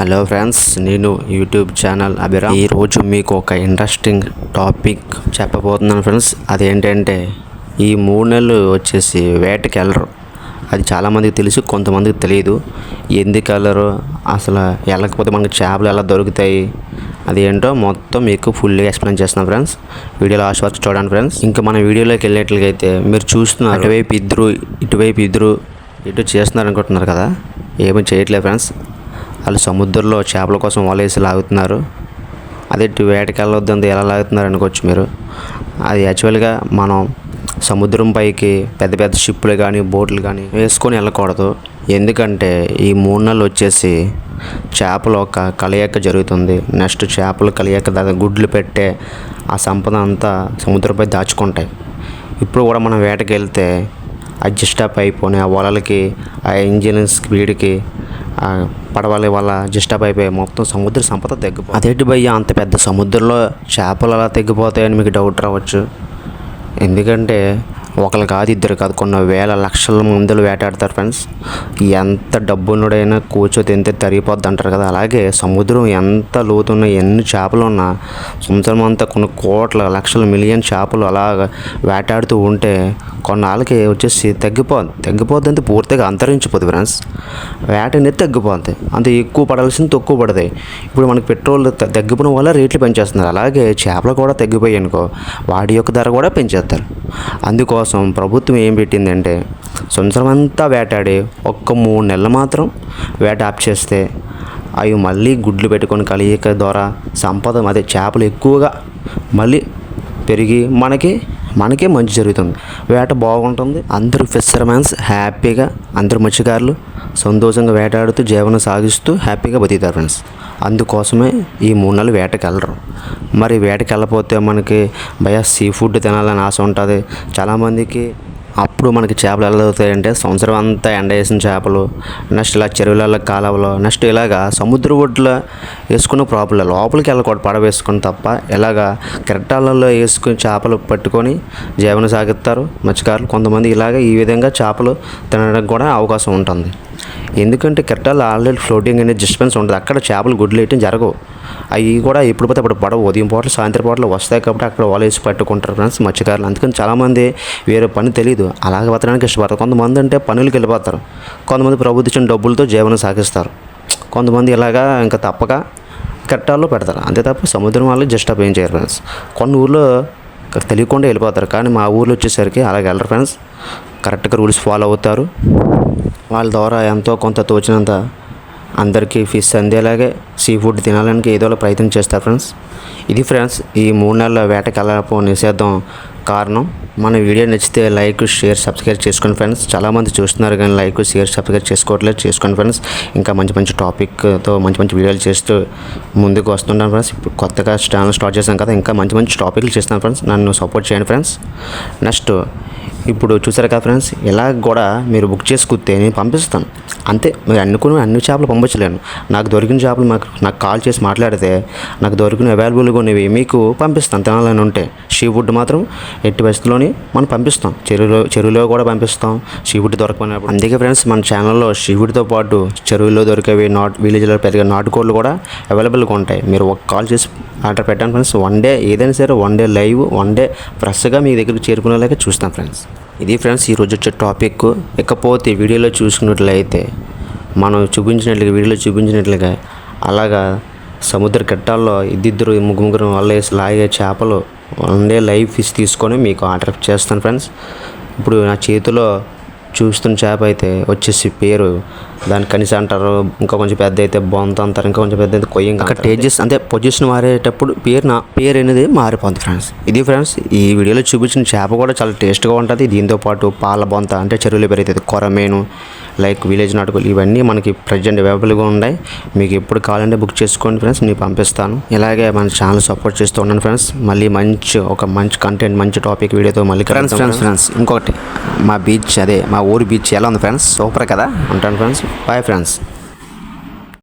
Hello friends నేను YouTube channel Abhiram. ఈరోజు మీకు ఒక ఇంట్రెస్టింగ్ టాపిక్ చెప్పబోతున్నాను ఫ్రెండ్స్. అదేంటంటే ఈ మూడు నెలలు వచ్చేసి వేటకి వెళ్ళరు. అది చాలామందికి తెలుసు కొంతమందికి తెలియదు. ఎందుకు వెళ్ళరు? అసలు వెళ్ళకపోతే మనకి చేపలు ఎలా దొరుకుతాయి? అది ఏంటో మొత్తం మీకు ఫుల్గా ఎక్స్ప్లెయిన్ చేస్తున్నాను ఫ్రెండ్స్. వీడియో లాస్ట్ వరకు చూడండి ఫ్రెండ్స్. ఇంకా మన వీడియోలోకి వెళ్ళేట్లయితే మీరు చూస్తున్నారు. అటువైపు ఇద్దరు ఇటువైపు ఇద్దరు ఇటు చేస్తున్నారు అనుకుంటున్నారు కదా. ఏమీ చేయట్లేదు ఫ్రెండ్స్. వాళ్ళు సముద్రంలో చేపల కోసం వలేసి లాగుతున్నారు. అదే ఇటు ఎలా లాగుతున్నారు అనుకోవచ్చు మీరు. అది యాక్చువల్గా మనం సముద్రం పైకి పెద్ద పెద్ద షిప్పులు కానీ బోట్లు కానీ వేసుకొని వెళ్ళకూడదు. ఎందుకంటే ఈ మూడు నెలలు వచ్చేసి చేపల ఒక కలయిక జరుగుతుంది. నెక్స్ట్ చేపలు కలయిక దాని గుడ్లు పెట్టే ఆ సంపద అంతా సముద్రంపై దాచుకుంటాయి. ఇప్పుడు కూడా మనం వేటకి వెళ్తే అడ్జస్ట్ అప్ అయిపోయి ఆ వలలకి ఆ ఇంజిన్ స్పీడ్కి పడవల వల్ల డిస్టర్బ్ అయిపోయి మొత్తం సముద్ర సంపద తగ్గిపో అదేంటి భయ్య అంత పెద్ద సముద్రంలో చేపలు అలా తగ్గిపోతాయని మీకు డౌట్ రావచ్చు. ఎందుకంటే ఒకరు కాదు ఇద్దరు కాదు కొన్ని వేల లక్షల మందులు వేటాడతారు ఫ్రెండ్స్ ఎంత డబ్బునుడైనా కూర్చో తింటే తరిగిపోద్ది అంటారు కదా. అలాగే సముద్రం ఎంత లోతున్న ఎన్ని చేపలు ఉన్నా సముద్రం అంతా కొన్ని కోట్ల లక్షల మిలియన్ చేపలు అలా వేటాడుతూ ఉంటే కొన్నాళ్ళకి వచ్చేసి తగ్గిపోద్ది తగ్గిపోద్ది అంటే పూర్తిగా అంతరించిపోద్ది ఫ్రెండ్స్ వేట అనేది తగ్గిపోద్ది. అంత ఎక్కువ పడాల్సింది తక్కువ పడతాయి ఇప్పుడు మనకి పెట్రోల్ తగ్గిపోవడం వల్ల రేట్లు పెంచేస్తున్నారు. అలాగే చేపలు కూడా తగ్గిపోయాయి అనుకో వాటి యొక్క ధర కూడా పెంచేస్తారు. అందుకోసం ప్రభుత్వం ఏం పెట్టిందంటే సంవత్సరం అంతా వేటాడి ఒక్క మూడు నెలలు మాత్రం వేట ఆప్ చేస్తే అవి మళ్ళీ గుడ్లు పెట్టుకొని కలియక ద్వారా సంపద అదే చేపలు ఎక్కువగా మళ్ళీ పెరిగి మనకి మనకే మంచి జరుగుతుంది. వేట బాగుంటుంది. అందరూ ఫిషర్మెన్స్ హ్యాపీగా అందరు మత్స్యకారులు సంతోషంగా వేటాడుతూ జీవనం సాగిస్తూ హ్యాపీగా బతుకుతారు ఫ్రెండ్స్. అందుకోసమే ఈ మూడు నెలలు వేటకి వెళ్ళరు. మరి వేటకి వెళ్ళపోతే మనకి భయ సీ ఫుడ్ తినాలని ఆశ ఉంటుంది. చాలామందికి అప్పుడు మనకి చేపలు ఎలా దొరుకుతాయంటే సంవత్సరం అంతా ఎండ వేసిన చేపలు నెక్స్ట్ ఇలా చెరువులలో కాలువలో నెక్స్ట్ ఇలాగా సముద్ర ఒడ్లో వేసుకున్న ప్రాబ్లం లోపలికి వెళ్ళకూడదు పడవ వేసుకుని తప్ప. ఇలాగా కెరటాలలో వేసుకుని చేపలు పట్టుకొని జీవనం సాగిస్తారు మత్స్యకారులు. కొంతమంది ఇలాగ ఈ విధంగా చేపలు తినడానికి కూడా అవకాశం ఉంటుంది. ఎందుకంటే కెట్టాలు ఆల్రెడీ ఫ్లోటింగ్ అనేది డిస్టెన్స్ ఉంటుంది అక్కడ చేపలు గుడ్లు వేయటం జరగవు. అవి కూడా ఎప్పుడు పోతే అప్పుడు పడవ. ఉదయం పూటలు సాయంత్రం పూటలు వస్తాయి కాబట్టి అక్కడ వాళ్ళు వేసి పట్టుకుంటారు ఫ్రెండ్స్ మత్స్యకారులు. అందుకని చాలామంది వేరే పని తెలియదు. అలాగే బతకడానికి ఇష్టపడతారు కొంతమంది అంటే పనులకు వెళ్ళిపోతారు. కొంతమంది ప్రభుత్వం ఇచ్చిన డబ్బులతో జీవనం సాగిస్తారు. కొంతమంది ఇలాగా ఇంకా తప్పక కట్టాల్లో పెడతారు. అంతే తప్ప సముద్రం వాళ్ళు జస్ట్ అప్ ఏం చేయరు ఫ్రెండ్స్ కొన్ని ఊర్లో తెలియకుండా వెళ్ళిపోతారు. కానీ మా ఊర్లో వచ్చేసరికి అలాగే వెళ్ళరు ఫ్రెండ్స్ కరెక్ట్గా రూల్స్ ఫాలో అవుతారు. వాళ్ళ ద్వారా ఎంతో కొంత తోచినంత అందరికీ ఫిష్ అందేలాగే సీ ఫుడ్ తినాలని ఏదో ఒక ప్రయత్నం చేస్తారు ఫ్రెండ్స్. ఇది ఫ్రెండ్స్ ఈ మూడు నెలల వేటకి వెళ్ళకపో నిషేధం కారణం. మన వీడియో నచ్చితే లైక్ షేర్ సబ్స్క్రైబ్ చేసుకోండి ఫ్రెండ్స్. చాలామంది చూస్తున్నారు కానీ లైక్ షేర్ సబ్స్క్రైబ్ చేసుకోవట్లేదు. చేసుకోండి ఫ్రెండ్స్. ఇంకా మంచి మంచి టాపిక్తో మంచి మంచి వీడియోలు చేస్తూ ముందుకు వస్తుంటాను ఫ్రెండ్స్. ఇప్పుడు కొత్తగా ఛానల్ స్టార్ట్ చేశాను కదా ఇంకా మంచి మంచి టాపిక్లు చేస్తున్నాను ఫ్రెండ్స్. నన్ను సపోర్ట్ చేయండి ఫ్రెండ్స్. నెక్స్ట్ ఇప్పుడు చూసారు కదా ఫ్రెండ్స్? ఇలా కూడా మీరు బుక్ చేసుకుంటే నేను పంపిస్తాను. అంతే. మీరు అనుకుని అన్ని చేపలు పంపించలేను. నాకు దొరికిన చేపలు మాకు నాకు కాల్ చేసి మాట్లాడితే నాకు దొరికిన అవైలబుల్గా ఉన్నవి మీకు పంపిస్తాను. తినాలని ఉంటే. షీ ఫుడ్ మాత్రం ఎట్టి పరిస్థితుల్లోని మనం పంపిస్తాం. చెరువులో చెరువులో కూడా పంపిస్తాం. షీ ఫుడ్ దొరకపోయినప్పుడు అందుకే ఫ్రెండ్స్ మన ఛానల్లో షీ ఫుడ్తో పాటు చెరువులో దొరికేవి నాట్ విలేజ్లో పెరిగే నాటుకోళ్ళు కూడా అవైలబుల్గా ఉంటాయి. మీరు ఒక కాల్ చేసి ఆర్డర్ పెట్టాను ఫ్రెండ్స్. వన్ డే ఏదైనా సరే one day live one day ఫ్రెష్గా మీ దగ్గరికి చేరుకునేలాగా చూస్తాం ఫ్రెండ్స్. ఇది ఫ్రెండ్స్ ఈరోజు వచ్చే టాపిక్ ఇకపోతే వీడియోలో చూసుకున్నట్లయితే మనం చూపించినట్లుగా వీడియోలో చూపించినట్లుగా అలాగా సముద్ర కట్టాల్లో ఇద్దిద్దరు ముగ్గురు ముగ్గురు వల్ల వేసి లాగే చేపలు వన్ లైవ్ ఫిష్ తీసుకొని మీకు ఆర్డర్ చేస్తాను ఫ్రెండ్స్. ఇప్పుడు నా చేతిలో చూస్తున్న చేప అయితే వచ్చేసి పేరు దాని కనీస అంటారు ఇంకా కొంచెం పెద్ద అయితే బొంత అంటారు ఇంకా కొంచెం పెద్ద అయితే కొయ్యం అక్కడ టేజెస్ అంటే పొజిషన్ మారేటప్పుడు పేరు నా పేరు అనేది మారిపోతుంది ఫ్రెండ్స్ ఇది ఫ్రెండ్స్ ఈ వీడియోలో చూపించిన చేప కూడా చాలా టేస్ట్గా ఉంటుంది. దీంతో పాటు పాల బొంత అంటే చెరువులో పెరుగుతుంది కొరమేను లైక్ విలేజ్ నాటుకోలు ఇవన్నీ మనకి ప్రజెంట్ అవైలబుల్గా ఉన్నాయి. మీకు ఎప్పుడు కావాలంటే బుక్ చేసుకోండి ఫ్రెండ్స్ నేను పంపిస్తాను. ఇలాగే మన ఛానల్ సపోర్ట్ చేస్తూ ఉన్నాను ఫ్రెండ్స్ మళ్ళీ మంచి ఒక మంచి కంటెంట్ మంచి టాపిక్ వీడియోతో మళ్ళీ ఫ్రెండ్స్ ఫ్రెండ్స్ ఫ్రెండ్స్ ఇంకొకటి మా బీచ్ అదే మా ఊరి బీచ్ ఎలా ఉంది ఫ్రెండ్స్ సూపర్ కదా? ఉంటాను ఫ్రెండ్స్ బాయ్ ఫ్రెండ్స్